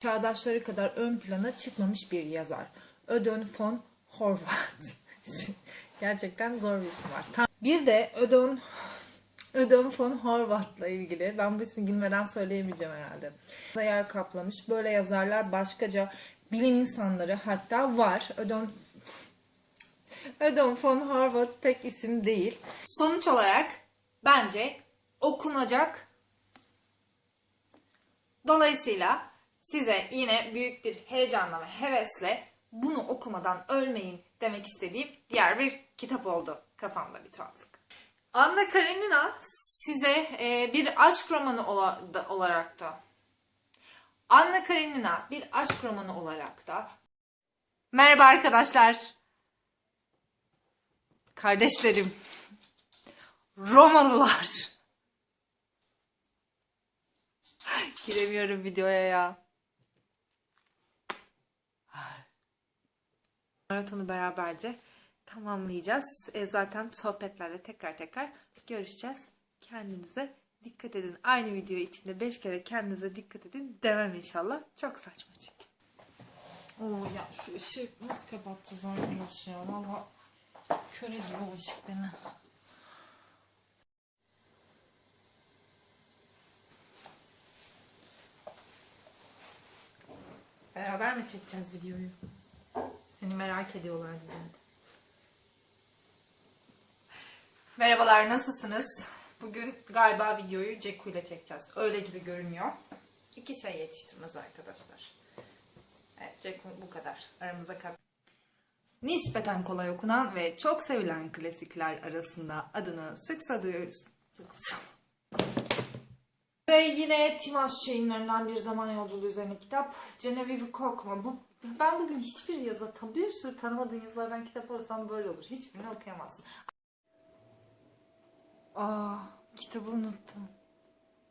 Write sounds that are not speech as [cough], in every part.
çağdaşları kadar ön plana çıkmamış bir yazar. Ödön von Horvath. [laughs] Gerçekten zor bir isim var. Bir de Ödön Ödön von Horvath'la ilgili. Ben bu ismi bilmeden söyleyemeyeceğim herhalde. Yer kaplamış. Böyle yazarlar başkaca bilim insanları hatta var. Ödön Ödön von Horvath tek isim değil. Sonuç olarak bence okunacak Dolayısıyla size yine büyük bir heyecanla ve hevesle bunu okumadan ölmeyin demek istediğim diğer bir kitap oldu kafamda bir tuhaflık. Anna Karenina size e, bir aşk romanı olarak da Anna Karenina bir aşk romanı olarak da Merhaba arkadaşlar. Kardeşlerim. Romalılar. [laughs] Giremiyorum videoya ya. Maratonu beraberce tamamlayacağız. E, zaten sohbetlerle tekrar tekrar görüşeceğiz. Kendinize dikkat edin. Aynı video içinde 5 kere kendinize dikkat edin demem inşallah. Çok saçma çünkü. Oo ya şu ışığı nasıl kapatacağız arkadaş ya? Valla kör ediyor o ışık beni. Beraber mi çekeceğiz videoyu? Seni merak ediyorlar zaten. Merhabalar nasılsınız? Bugün galiba videoyu Ceku ile çekeceğiz. Öyle gibi görünüyor. İki şey yetiştirmez arkadaşlar. Evet Ceku bu kadar. Aramızda kal. Nispeten kolay okunan ve çok sevilen klasikler arasında adını sıkça duyuyoruz. Sıkça. Ve yine Timaş yayınlarından bir zaman yolculuğu üzerine kitap. Genevieve Korkma. Bu, ben bugün hiçbir tam bir sürü tanımadığın yazardan kitap alırsam böyle olur. Hiçbirini okuyamazsın. Aa, kitabı unuttum.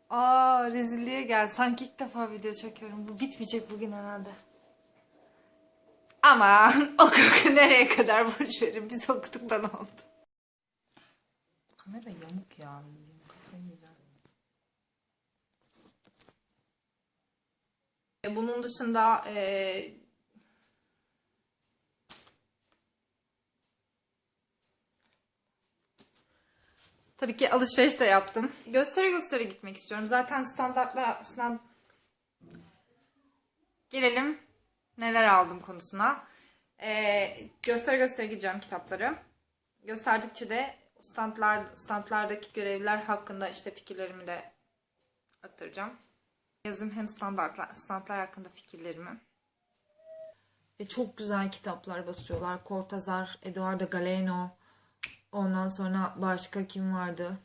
Aa, rezilliğe gel. Sanki ilk defa video çekiyorum. Bu bitmeyecek bugün herhalde. Ama [laughs] oku oku nereye kadar boş verin. Biz okuduktan oldu. Kamera yamuk ya. E, Bunun dışında e, tabii ki alışveriş de yaptım. Göstere göstere gitmek istiyorum. Zaten standartla stand... Gelelim neler aldım konusuna. E, göstere göstere gideceğim kitapları. Gösterdikçe de standlar, standlardaki görevliler hakkında işte fikirlerimi de aktaracağım. Yazım hem standartlar, standlar hakkında fikirlerimi. Ve çok güzel kitaplar basıyorlar. Cortázar, Eduardo Galeno. Ondan sonra başka kim vardı?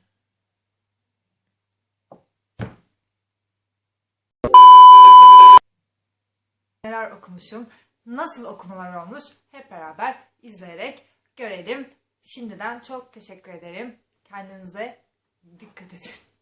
Neler okumuşum, nasıl okumalar olmuş hep beraber izleyerek görelim. Şimdiden çok teşekkür ederim. Kendinize dikkat edin.